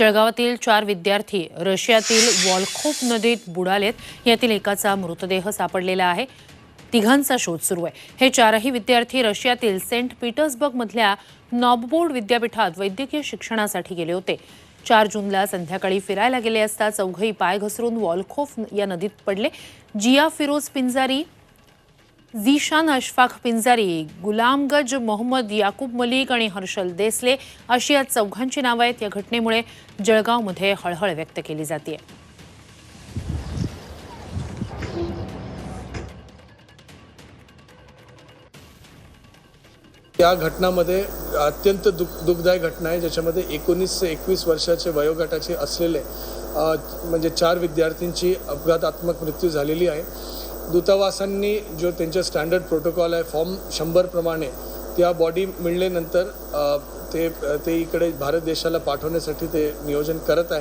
जळगावातील चार विद्यार्थी रशियातील वॉलखोप नदीत बुडालेत. यातील एकाचा मृतदेह सापडलेला आहे. तिघांचा शोध सुरू आहे. हे चारही विद्यार्थी रशियातील सेंट पीटर्सबर्गमधल्या नॉबबोर्ड विद्यापीठात वैद्यकीय शिक्षणासाठी गेले होते. चार जूनला संध्याकाळी फिरायला गेले असता चौघही पाय घसरून वॉलखोफ या नदीत पडले. जिया फिरोज पिंजारी झीशान अशफाक पिंजारी गुलामगज मोहम्मद याकूब मलिक आणि हर्षल देसले अशी या चौघांची नावं आहेत. या घटनेमुळे जळगावमध्ये हळहळ व्यक्त केली जाते. या घटनामध्ये अत्यंत दुःख दुःखदायक घटना आहे ज्याच्यामध्ये एकोणीस ते एकवीस वर्षाचे वयोगटाचे असलेले म्हणजे चार विद्यार्थ्यांची अपघातात्मक मृत्यू झालेली आहे. दूतावासांनी जो त्यांच्या स्टँडर्ड प्रोटोकॉल आहे फॉर्म शंभरप्रमाणे त्या बॉडी मिळल्यानंतर ते ते इकडे भारत देशाला पाठवण्यासाठी ते नियोजन करत आहे